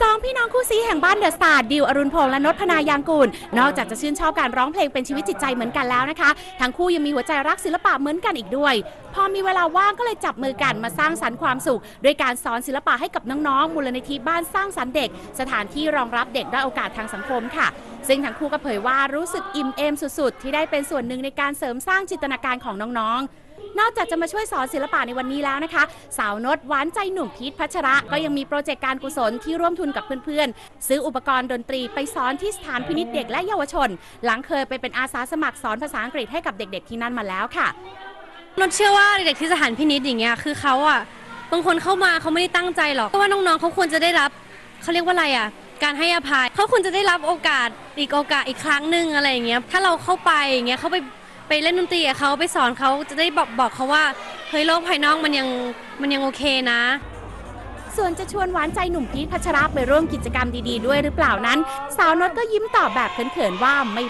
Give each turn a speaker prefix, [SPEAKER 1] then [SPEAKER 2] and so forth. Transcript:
[SPEAKER 1] สองพี่น้องคู่ซีแห่งบ้านเดอะสตาร์ดิวอรุณพงษ์และนพพนายางกูล นอกจากจะชื่นชอบการร้องเพลงเป็นชีวิตจิตใจเหมือนกันแล้วนะคะ ทั้งคู่ยังมีหัวใจรักศิลปะเหมือนกันอีกด้วย พอมีเวลาว่างก็เลยจับมือกันมาสร้างสรรค์ความสุข ด้วยการสอนศิลปะให้กับน้องๆมูลนิธิบ้านสร้างสรรค์เด็ก สถานที่รองรับเด็กด้อยโอกาสทางสังคมค่ะซึ่งทั้งคู่ก็เผยว่ารู้สึกอิ่มเอมสุดๆ ที่ได้เป็นส่วนหนึ่งในการเสริมสร้างจินตนาการของน้องๆนอกจากจะมาช่วยสอนศิลปะในวันนี้แล้วนะคะ สาวนดหวานใจหนุ่มพีทพัชระ ก็ยังมีโปรเจกต์การกุศลที่ร่วมทุนกับเพื่อนๆ ซื้ออุปกรณ์ดนตรีไปสอนที่สถานพินิจเด็กและเยาวชน หลังเคยไปเป็นอาสาสมัครสอนภาษาอังกฤษให้กับเด็กๆที่นั่นมาแล้วค่ะ
[SPEAKER 2] นนเชื่อว่าเด็กที่สถานพินิจอย่างเงี้ยคือเขาอะบางคนเข้ามาเขาไม่ได้ตั้งใจหรอกเพราะว่าน้องๆเขาควรจะได้รับเขาเรียกว่าอะไรอะการให้อภัยเขาควรจะได้รับโอกาสอีกโอกาสอีกครั้งหนึ่งอะไรอย่างเงี้ยถ้าเราเข้าไปอย่างเงี้ยเขาไป ไปเล่นดนตรีกับเขาไปสอนเขาจะได้บอกบอกเขาว่า เฮ้ยโลกภายนอกมันยังมันยังโอเคนะ
[SPEAKER 1] ส่วนจะชวนหวานใจหนุ่มพีทพัชระไปร่วมกิจกรรมดีๆด้วยหรือเปล่านั้น สาวนดก็ยิ้มตอบแบบเขินๆว่าไม่